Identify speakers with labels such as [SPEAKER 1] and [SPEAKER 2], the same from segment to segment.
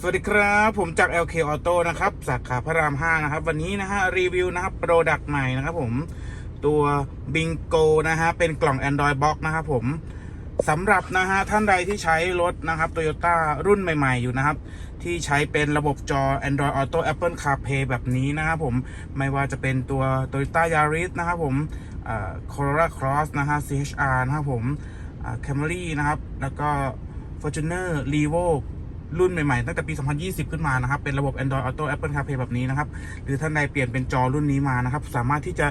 [SPEAKER 1] สวัสดีครับผมจาก LK Auto นะครับ สาขาพระราม 5 นะครับ วันนี้นะฮะรีวิวนะครับโปรดักต์ใหม่นะครับผมตัว Bingo นะฮะเป็นกล่อง Android Box นะครับผมสำหรับนะฮะท่านใดที่ใช้รถนะครับ Toyota รุ่นใหม่ ๆ อยู่นะครับ ที่ใช้เป็นระบบจอ Android Auto Apple CarPlay แบบนี้นะครับผมไม่ว่าจะเป็นตัว Toyota Yaris นะครับผมอ่า Corolla Cross นะฮะ CHR นะครับผม Camry นะครับแล้วก็ Fortuner Revo รุ่นใหม่ๆ ตั้งแต่ปี 2020 ขึ้นมานะครับ เป็นระบบ Android Auto Apple CarPlay แบบนี้นะครับ หรือท่านใดเปลี่ยนเป็นจอรุ่นนี้มานะครับ สามารถที่จะ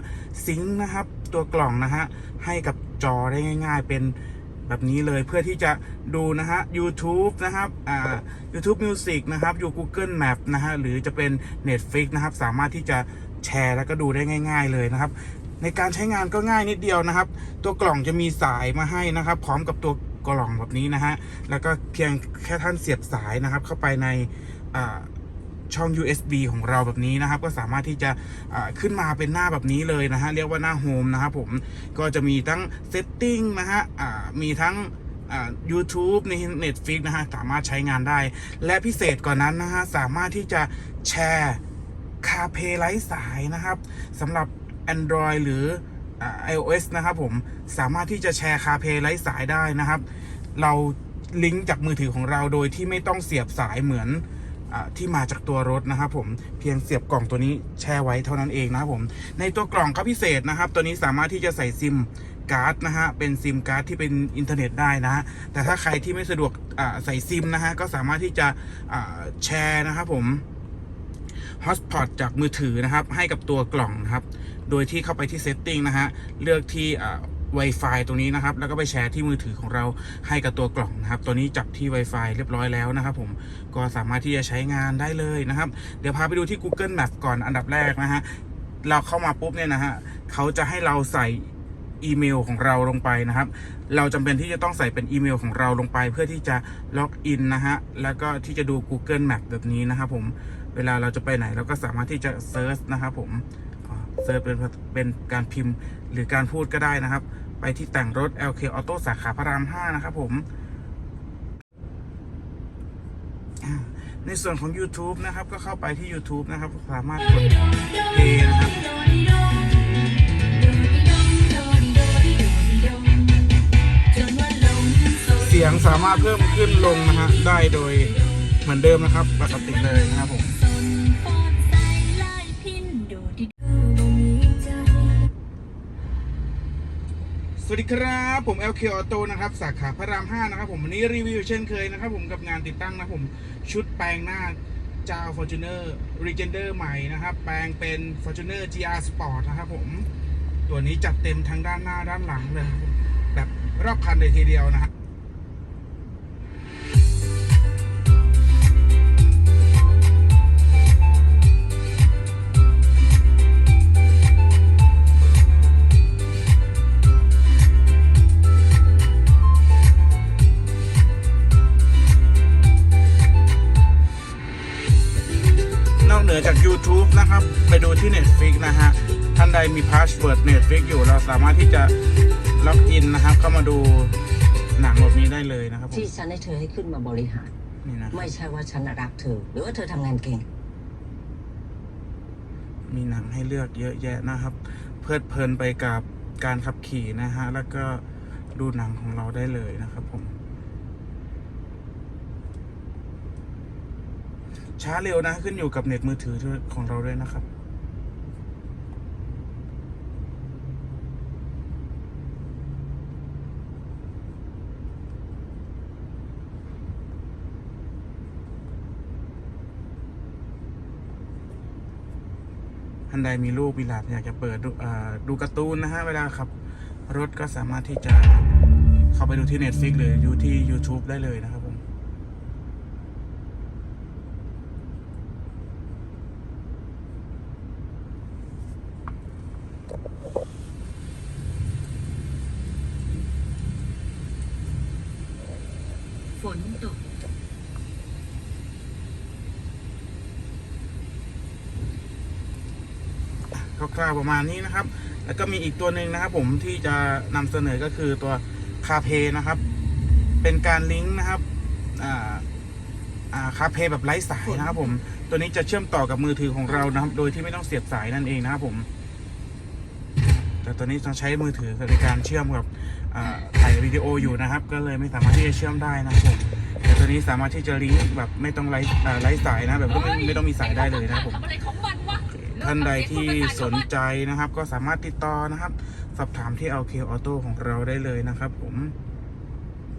[SPEAKER 1] ซิงค์นะครับตัวกล่องนะฮะ ให้กับจอได้ง่าย ๆ เป็นแบบนี้เลยเพื่อที่จะดูนะฮะ YouTube นะครับอ่า YouTube Music นะครับอยู่ Google Map นะฮะ หรือจะเป็น Netflix นะครับ สามารถที่จะแชร์แล้วก็ดูได้ง่าย ๆ เลยนะครับ ในการใช้งานก็ง่ายนิดเดียวนะครับ ตัวกล่องจะมีสายมาให้นะครับ พร้อมกับตัว กล่องแบบนี้นะฮะ แล้วก็เพียงแค่ท่านเสียบสายนะครับ เข้าไปในช่อง USB ของเราแบบนี้นะครับ ก็สามารถที่จะขึ้นมาเป็นหน้าแบบนี้เลยนะฮะ เรียกว่าหน้าโฮมนะครับผมก็จะมีทั้งเซตติ้งนะฮะมีทั้งอ่า YouTube ใน Netflix นะฮะ สามารถใช้งานได้ และพิเศษกว่านั้นนะฮะ สามารถที่จะแชร์คาเพไร้สายนะครับสำหรับ Android หรือ iOS นะครับผมสามารถที่จะแชร์คาเพไร้สายได้นะครับ เราลิงก์จากมือถือของเราโดยที่ไม่ต้องเสียบสายเหมือนอที่มาจากตัวรถนะครับผมเพียงเสียบกล่องตัวนี้แช่ไว้เท่านั้นเองนะครับผมในตัวกล่องก็พิเศษนะครับ ตัวนี้สามารถที่จะใส่ซิมการ์ดนะฮะเป็นซิมการ์ดที่เป็นอินเทอร์เน็ตได้นะฮะแต่ถ้าใครที่ไม่สะดวกใส่ซิมนะฮะก็สามารถที่จะแชร์นะครับผมฮอตพอตจากมือถือนะครับ ให้กับตัวกล่องนะครับ โดยที่เข้าไปที่ Setting นะฮะ เลือกที่อ่า Wi-Fi ตรงนี้นะครับ แล้วก็ไปแชร์ที่มือถือของเราให้กับตัวกล่องนะครับ ตัวนี้จับที่ Wi-Fi เรียบร้อยแล้วนะครับผมก็สามารถที่จะใช้งานได้เลยนะครับ เดี๋ยวพาไปดูที่ Google Map ก่อนอันดับแรกนะฮะ เราเข้ามาปุ๊บเนี่ยนะฮะเขาจะให้เราใส่อีเมลของเราลงไปนะครับ เราจำเป็นที่จะต้องใส่เป็นอีเมลของเราลงไป เพื่อที่จะล็อกอินนะฮะ แล้วก็ที่จะดู Google Map แบบนี้นะครับผม เวลาเราจะไปไหนเราก็สามารถที่จะเซิร์ชนะครับผม เซิร์ชเป็นเป็นการพิมพ์หรือการพูดก็ได้นะครับ ไปที่แต่งรถ LK Auto สาขาพระราม 5 นะครับผมในส่วนของ YouTube นะครับ ก็เข้าไปที่ YouTube นะครับ สามารถกด A นะครับเสียงสามารถเพิ่มขึ้นลงนะฮะได้โดยเหมือนเดิมนะครับ ปกติเลยนะครับผม สวัสดีครับ ผม LK Auto นะครับ สาขาพระราม 5 นะครับ ผมวันนี้รีวิวเช่นเคยนะครับ ผมกับงานติดตั้งนะผมชุดแปลงหน้าเจ้า Fortuner Regender ใหม่นะครับ แปลงเป็น Fortuner GR Sport นะครับผม ตัวนี้จัดเต็มทั้งด้านหน้าด้านหลังเลย แบบรอบคันเลยทีเดียวนะครับ YouTube นะครับ ไปดูที่ Netflix นะฮะ ท่านใดมีพาสเวิร์ด Netflix อยู่เราสามารถที่จะล็อกอินนะครับ เข้ามาดูหนังแบบนี้ได้เลยนะครับผม
[SPEAKER 2] ที่ฉันให้เธอให้ขึ้นมาบริหาร
[SPEAKER 1] นี่นะ
[SPEAKER 2] ไม่ใช่ว่าฉันน่ะรักเธอ หรือว่าเธอทำงานเก่ง
[SPEAKER 1] มีหนังให้เลือกเยอะแยะนะครับ เพลิดเพลินไปกับการขับขี่นะฮะ แล้วก็ดูหนังของเราได้เลยนะครับผม ช้าเร็วนะขึ้นอยู่กับเน็ตมือถือของเราด้วยนะครับท่านใดมีลูกมีหลานอยากจะเปิดดูดูการ์ตูนนะฮะ เวลาขับ รถก็สามารถที่จะเข้าไปดูที่ Netflix หรือดูที่ YouTube ได้เลยนะครับผม
[SPEAKER 2] ฝนตก
[SPEAKER 1] คร่าวๆประมาณนี้นะครับ แล้วก็มีอีกตัวหนึ่งนะครับ ผมที่จะนำเสนอก็คือตัวคาเพนะครับ เป็นการลิงก์นะครับคาเพแบบไร้สายนะครับ ผมตัวนี้จะเชื่อมต่อกับมือถือของเรานะครับ โดยที่ไม่ต้องเสียบสายนั่นเองนะครับผม แต่ตัวนี้ต้องใช้มือถือในการเชื่อมกับถ่ายวิดีโออยู่นะครับ ก็เลยไม่สามารถที่จะเชื่อมได้นะครับผมแต่ตัวนี้สามารถที่จะลิงก์แบบไม่ต้องไร้ไร้สายนะ แบบไม่ไม่ต้องมีสายได้เลยนะครับผม
[SPEAKER 3] ท่า
[SPEAKER 1] นใดที่สนใจนะครับ ก็สามารถติดต่อนะครับ สอบถามที่ LK Auto ของเราได้เลยนะครับ ผม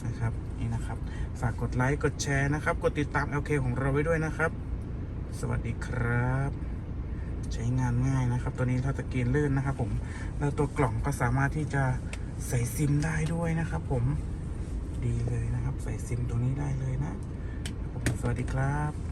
[SPEAKER 1] นะครับนี่นะครับ ฝากกดไลค์กดแชร์นะครับ กดติดตาม LK ของเราไว้ด้วยนะครับ สวัสดีครับ ใช้งานง่ายนะครับ ตัวนี้ถ้าตะกีนลื่นนะครับ ผมแล้วตัวกล่องก็สามารถที่จะใส่ซิมได้ด้วยนะครับ ผมดีเลยนะครับ ใส่ซิมตรงนี้ได้เลยนะผมสวัสดีครับ